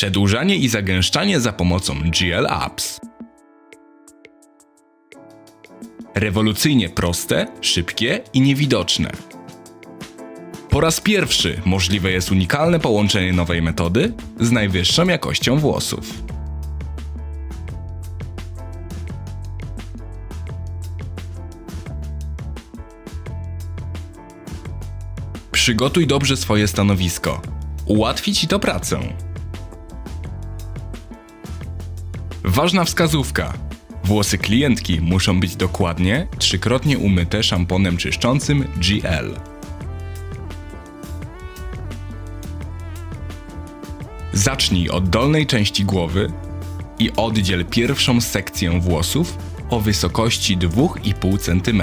Przedłużanie i zagęszczanie za pomocą GL Apps. Rewolucyjnie proste, szybkie i niewidoczne. Po raz pierwszy możliwe jest unikalne połączenie nowej metody z najwyższą jakością włosów. Przygotuj dobrze swoje stanowisko. Ułatwi ci to pracę. Ważna wskazówka. Włosy klientki muszą być dokładnie trzykrotnie umyte szamponem czyszczącym GL. Zacznij od dolnej części głowy i oddziel pierwszą sekcję włosów o wysokości 2,5 cm.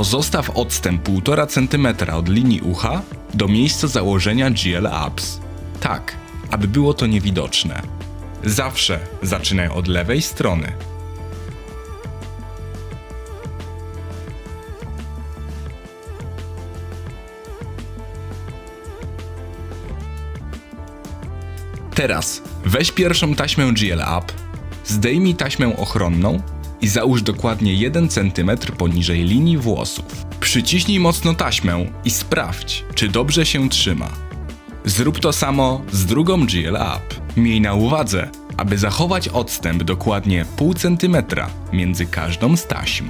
Pozostaw odstęp 1,5 cm od linii ucha do miejsca założenia GL Apps. Tak, aby było to niewidoczne. Zawsze zaczynaj od lewej strony. Teraz weź pierwszą taśmę GL Up, zdejmij taśmę ochronną i załóż dokładnie 1 cm poniżej linii włosów. Przyciśnij mocno taśmę i sprawdź, czy dobrze się trzyma. Zrób to samo z drugą GL Up. Miej na uwadze, aby zachować odstęp dokładnie 0,5 cm między każdą z taśm.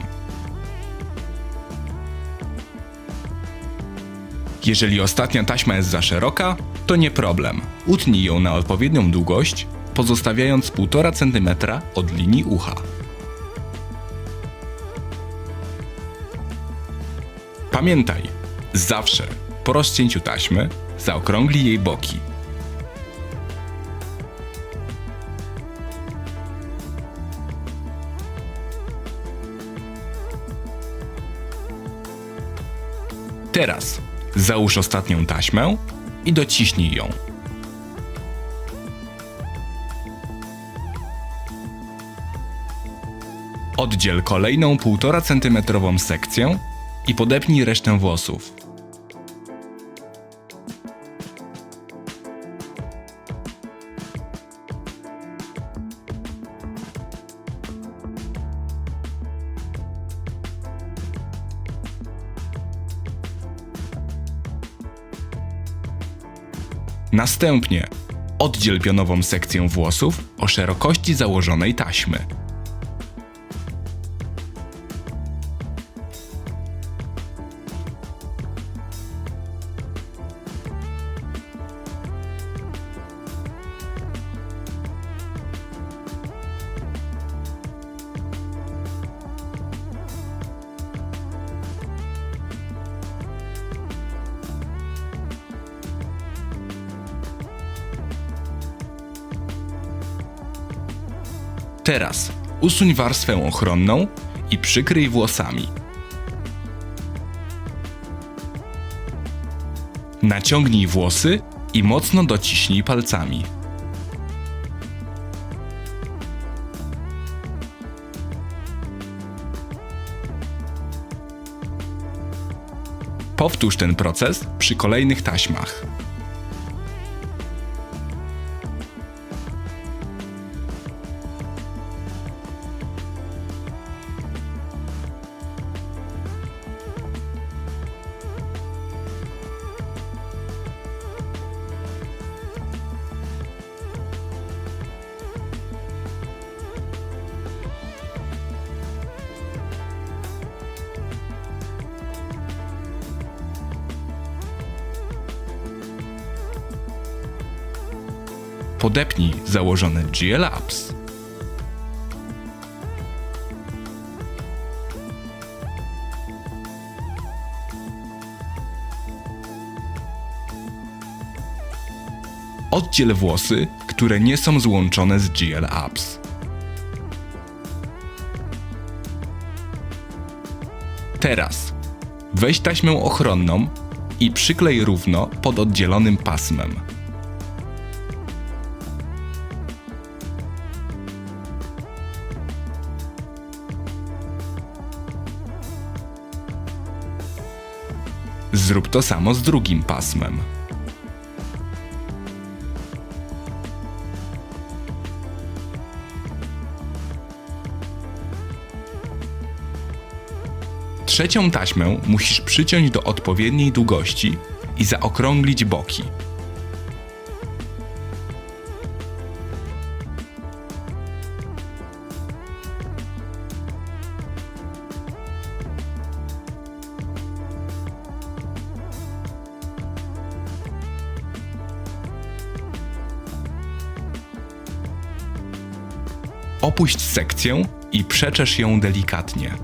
Jeżeli ostatnia taśma jest za szeroka, to nie problem. Utnij ją na odpowiednią długość, pozostawiając 1,5 cm od linii ucha. Pamiętaj, zawsze po rozcięciu taśmy zaokrąglij jej boki. Teraz załóż ostatnią taśmę i dociśnij ją. Oddziel kolejną 1,5 cm sekcję i podepnij resztę włosów. Następnie oddziel pionową sekcję włosów o szerokości założonej taśmy. Teraz usuń warstwę ochronną i przykryj włosami. Naciągnij włosy i mocno dociśnij palcami. Powtórz ten proces przy kolejnych taśmach. Podepnij założone GL Apps. Oddziel włosy, które nie są złączone z GL Apps. Teraz weź taśmę ochronną i przyklej równo pod oddzielonym pasmem. Zrób to samo z drugim pasmem. Trzecią taśmę musisz przyciąć do odpowiedniej długości i zaokrąglić boki. Opuść sekcję i przeczesz ją delikatnie.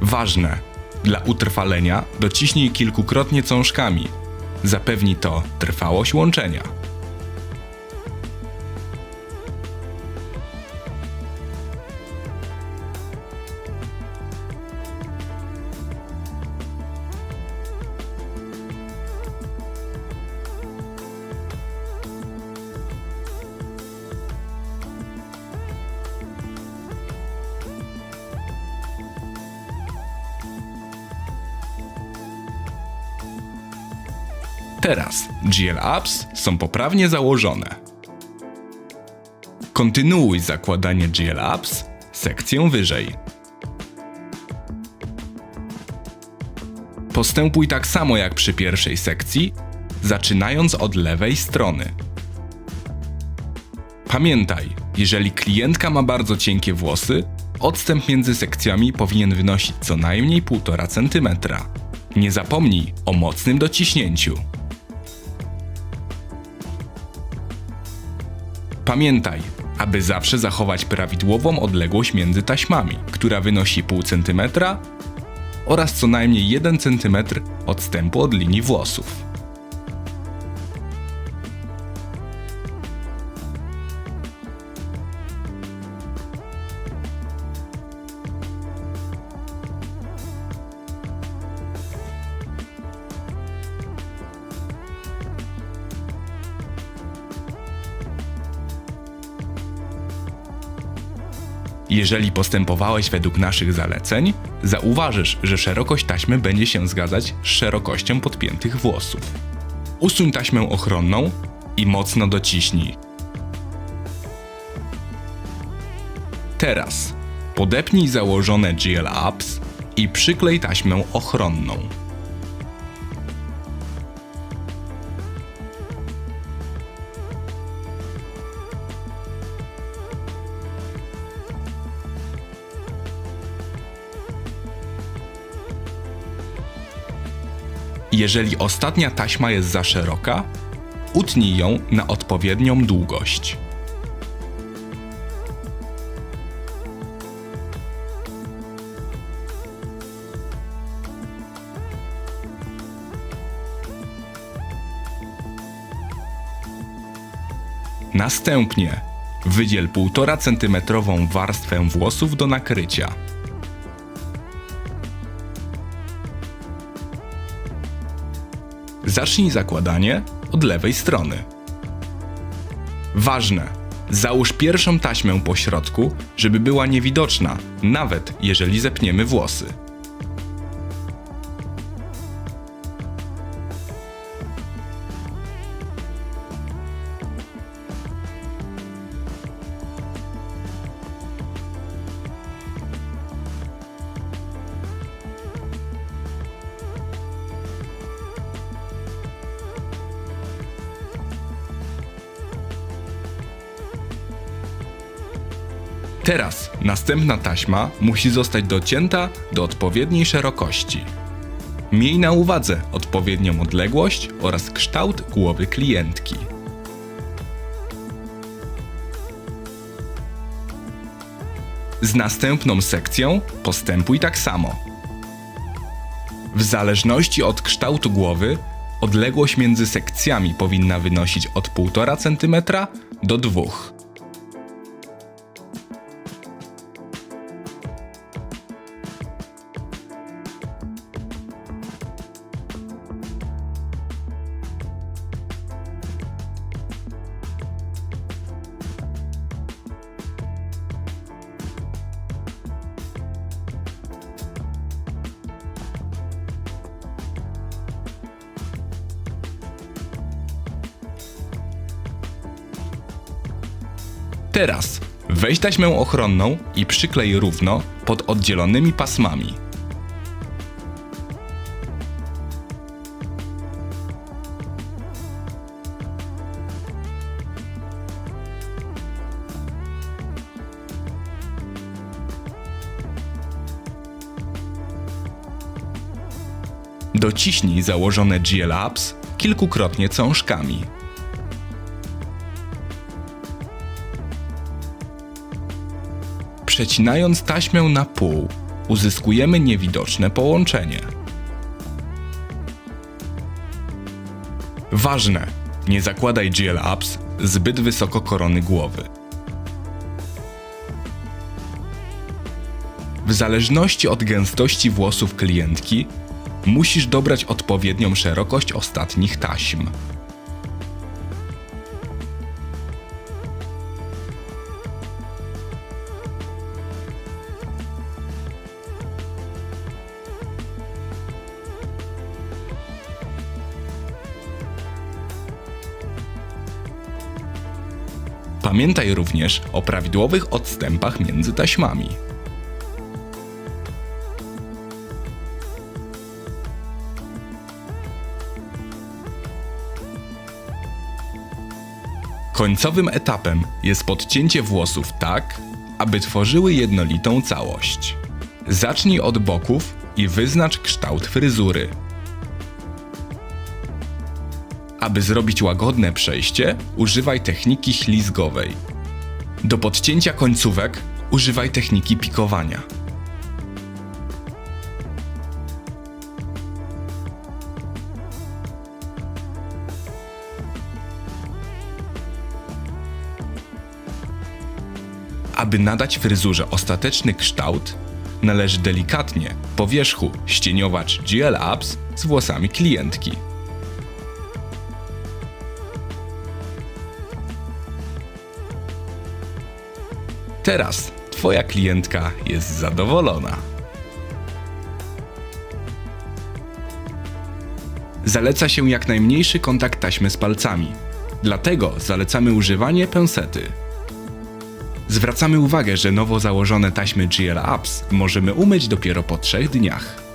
Ważne! Dla utrwalenia dociśnij kilkukrotnie cążkami. Zapewni to trwałość łączenia. Teraz GL Apps są poprawnie założone. Kontynuuj zakładanie GL Apps sekcję wyżej. Postępuj tak samo jak przy pierwszej sekcji, zaczynając od lewej strony. Pamiętaj, jeżeli klientka ma bardzo cienkie włosy, odstęp między sekcjami powinien wynosić co najmniej 1,5 cm. Nie zapomnij o mocnym dociśnięciu. Pamiętaj, aby zawsze zachować prawidłową odległość między taśmami, która wynosi 0,5 cm oraz co najmniej 1 cm odstępu od linii włosów. Jeżeli postępowałeś według naszych zaleceń, zauważysz, że szerokość taśmy będzie się zgadzać z szerokością podpiętych włosów. Usuń taśmę ochronną i mocno dociśnij. Teraz podepnij założone GL Apps i przyklej taśmę ochronną. Jeżeli ostatnia taśma jest za szeroka, utnij ją na odpowiednią długość. Następnie wydziel 1,5 cm warstwę włosów do nakrycia. Zacznij zakładanie od lewej strony. Ważne! Załóż pierwszą taśmę po środku, żeby była niewidoczna, nawet jeżeli zepniemy włosy. Teraz następna taśma musi zostać docięta do odpowiedniej szerokości. Miej na uwadze odpowiednią odległość oraz kształt głowy klientki. Z następną sekcją postępuj tak samo. W zależności od kształtu głowy, odległość między sekcjami powinna wynosić od 1,5 cm do 2 cm. Teraz weź taśmę ochronną i przyklej równo pod oddzielonymi pasmami. Dociśnij założone GL Apps kilkukrotnie cążkami. Przecinając taśmę na pół, uzyskujemy niewidoczne połączenie. Ważne! Nie zakładaj GL Apps zbyt wysoko korony głowy. W zależności od gęstości włosów klientki, musisz dobrać odpowiednią szerokość ostatnich taśm. Pamiętaj również o prawidłowych odstępach między taśmami. Końcowym etapem jest podcięcie włosów tak, aby tworzyły jednolitą całość. Zacznij od boków i wyznacz kształt fryzury. Aby zrobić łagodne przejście, używaj techniki ślizgowej. Do podcięcia końcówek używaj techniki pikowania. Aby nadać fryzurze ostateczny kształt, należy delikatnie po wierzchu ścieniować GL Apps z włosami klientki. Teraz Twoja klientka jest zadowolona. Zaleca się jak najmniejszy kontakt taśmy z palcami. Dlatego zalecamy używanie pensety. Zwracamy uwagę, że nowo założone taśmy GL Apps możemy umyć dopiero po 3 dniach.